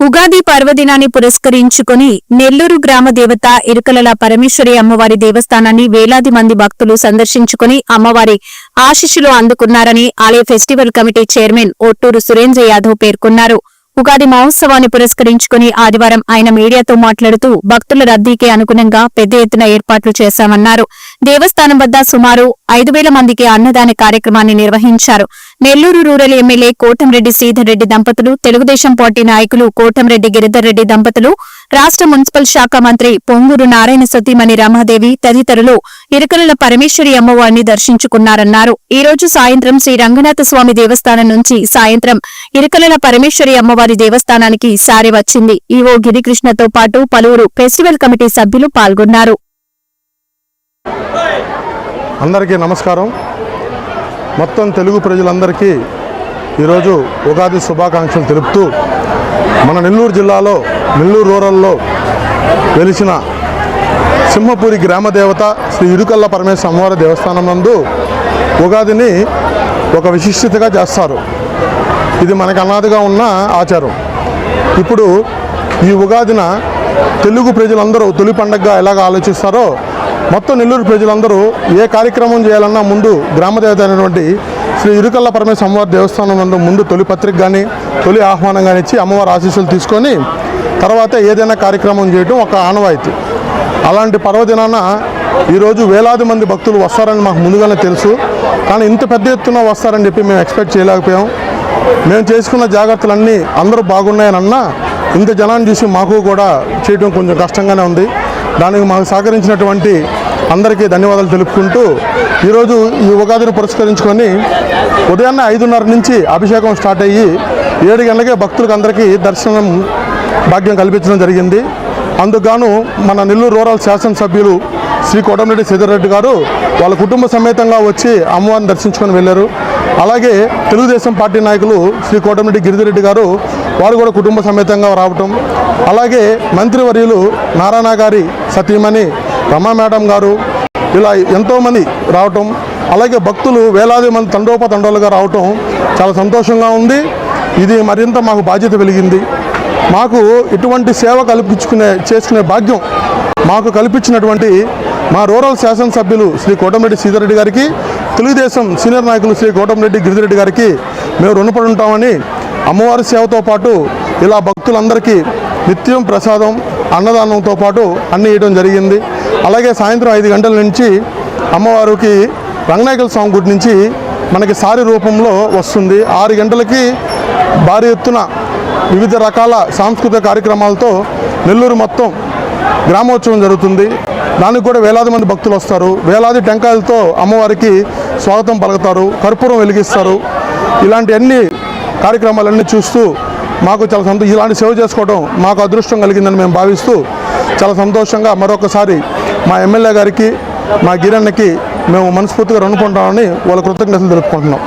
ఉగాది పర్వదినాన్ని పురస్కరించుకుని నెల్లూరు గ్రామ దేవత ఇరుకలల పరమేశ్వరి అమ్మవారి దేవస్థానాన్ని వేలాది మంది భక్తులు సందర్శించుకుని అమ్మవారి ఆశీస్సులు అందుకున్నారని ఆలయ festival committee chairman Otturu Surendra Yadav పేర్కొన్నారు. ఉగాది మహోత్సవాన్ని పురస్కరించుకుని ఆదివారం ఆయన మీడియాతో మాట్లాడుతూ భక్తుల రద్దీకి అనుగుణంగా పెద్ద ఎత్తున ఏర్పాట్లు చేశామన్నారు. దేవస్థానం వద్ద సుమారు ఐదు వేల మందికి అన్నదాన కార్యక్రమాన్ని నిర్వహించారు. నెల్లూరు రూరల్ ఎమ్మెల్యే కోటంరెడ్డి శ్రీధర్ రెడ్డి దంపతులు తెలుగుదేశం పార్టీ నాయకులు కోటంరెడ్డి గిరిధర్ రెడ్డి దంపతులు రాష్ట్ర మున్సిపల్ శాఖ మంత్రి పొంగూరు నారాయణ సతీమణి రమాదేవి తదితరులు ఇరుకల పరమేశ్వరి అమ్మవారిని దర్శించుకున్నారన్నారు. ఈ రోజు సాయంత్రం శ్రీ రంగనాథ స్వామి దేవస్థానం నుంచి సాయంత్రం ఇరుకల పరమేశ్వరి అమ్మవారి దేవస్థానానికి సారి వచ్చింది. ఈవో గిరికృష్ణతో పాటు పలువురు ఫెస్టివల్ కమిటీ సభ్యులు పాల్గొన్నారు. అందరికీ నమస్కారం. మొత్తం తెలుగు ప్రజలందరికీ ఈరోజు ఉగాది శుభాకాంక్షలు తెలుపుతూ మన నెల్లూరు జిల్లాలో నెల్లూరు రూరల్లో వెలిసిన సింహపురి గ్రామ దేవత శ్రీ ఇరుకల్ల పరమేశ్వర అమ్మవారి దేవస్థానం నందు ఉగాదిని ఒక విశిష్టతగా చేస్తారు. ఇది మనకు అనాదిగా ఉన్న ఆచారం. ఇప్పుడు ఈ ఉగాదిన తెలుగు ప్రజలందరూ తొలి పండగగా ఎలాగ ఆలోచిస్తారో మొత్తం నెల్లూరు ప్రజలందరూ ఏ కార్యక్రమం చేయాలన్నా ముందు గ్రామదేవత అయినటువంటి శ్రీ ఇరుకల్ల పరమేశ్వర అమ్మవారి దేవస్థానం నందు ముందు తొలి పత్రిక కానీ తొలి ఆహ్వానం కానీ ఇచ్చి అమ్మవారి ఆశీస్సులు తీసుకొని తర్వాత ఏదైనా కార్యక్రమం చేయడం ఒక ఆనవాయితీ. అలాంటి పర్వదినాన ఈరోజు వేలాది మంది భక్తులు వస్తారని మాకు ముందుగానే తెలుసు. కానీ ఇంత పెద్ద ఎత్తున వస్తారని చెప్పి మేము ఎక్స్పెక్ట్ చేయలేకపోయాం. మేము చేసుకున్న జాగ్రత్తలన్నీ అందరూ బాగున్నాయని అన్నా ఇంత జనాన్ని చూసి మాకు కూడా చేయడం కొంచెం కష్టంగానే ఉంది. దానికి మాకు సహకరించినటువంటి అందరికీ ధన్యవాదాలు తెలుపుకుంటూ ఈరోజు ఈ ఉగాదిని పురస్కరించుకొని ఉదయాన్నే ఐదున్నర నుంచి అభిషేకం స్టార్ట్ అయ్యి ఏడు గంటలకే భక్తులకు అందరికీ దర్శనం భాగ్యం కల్పించడం జరిగింది. అందుకుగాను మన నెల్లూరు రూరల్ శాసనసభ్యులు శ్రీ కోటమిరెడ్డి సీతారెడ్డి గారు వాళ్ళ కుటుంబ సమేతంగా వచ్చి అమ్మవారిని దర్శించుకొని వెళ్ళారు. అలాగే తెలుగుదేశం పార్టీ నాయకులు శ్రీ కోటమిరెడ్డి గిరిజిరెడ్డి గారు వారు కూడా కుటుంబ సమేతంగా రావటం. అలాగే మంత్రివర్యులు నారాయణ గారి సతీమణి రమా మేడం గారు ఇలా ఎంతోమంది రావటం అలాగే భక్తులు వేలాది మంది తండోపతండోలుగా రావటం చాలా సంతోషంగా ఉంది. ఇది మరింత మాకు బాధ్యత వెలిగింది. మాకు ఇటువంటి సేవ కల్పించుకునే చేసుకునే భాగ్యం మాకు కల్పించినటువంటి మా రూరల్ శాసనసభ్యులు శ్రీ కోటమిరెడ్డి సీతారెడ్డి గారికి తెలుగుదేశం సీనియర్ నాయకులు శ్రీ కోటమిరెడ్డి గిరిజిరెడ్డి గారికి మేము రుణపడి ఉంటామని అమ్మవారి సేవతో పాటు ఇలా భక్తులందరికీ నిత్యం ప్రసాదం అన్నదానంతో పాటు అన్ని ఇవ్వడం జరిగింది. అలాగే సాయంత్రం ఐదు గంటల నుంచి అమ్మవారికి రంగనాయకుల స్వామి గుడి నుంచి మనకి సారి రూపంలో వస్తుంది. ఆరు గంటలకి భారీ ఎత్తున వివిధ రకాల సాంస్కృతిక కార్యక్రమాలతో నెల్లూరు మొత్తం గ్రామోత్సవం జరుగుతుంది. దానికి కూడా వేలాది మంది భక్తులు వస్తారు. వేలాది టెంకాయలతో అమ్మవారికి స్వాగతం పలుకుతారు. కర్పూరం వెలిగిస్తారు. ఇలాంటి అన్ని కార్యక్రమాలన్నీ చూస్తూ మాకు చాలా సంతో ఇలాంటి సేవ చేసుకోవడం మాకు అదృష్టం కలిగిందని మేము భావిస్తూ చాలా సంతోషంగా మరొకసారి మా ఎమ్మెల్యే గారికి మా గిరణ్కి మేము మనస్ఫూర్తిగా రుణుకుంటామని వాళ్ళ కృతజ్ఞతలు తెలుపుకుంటున్నాం.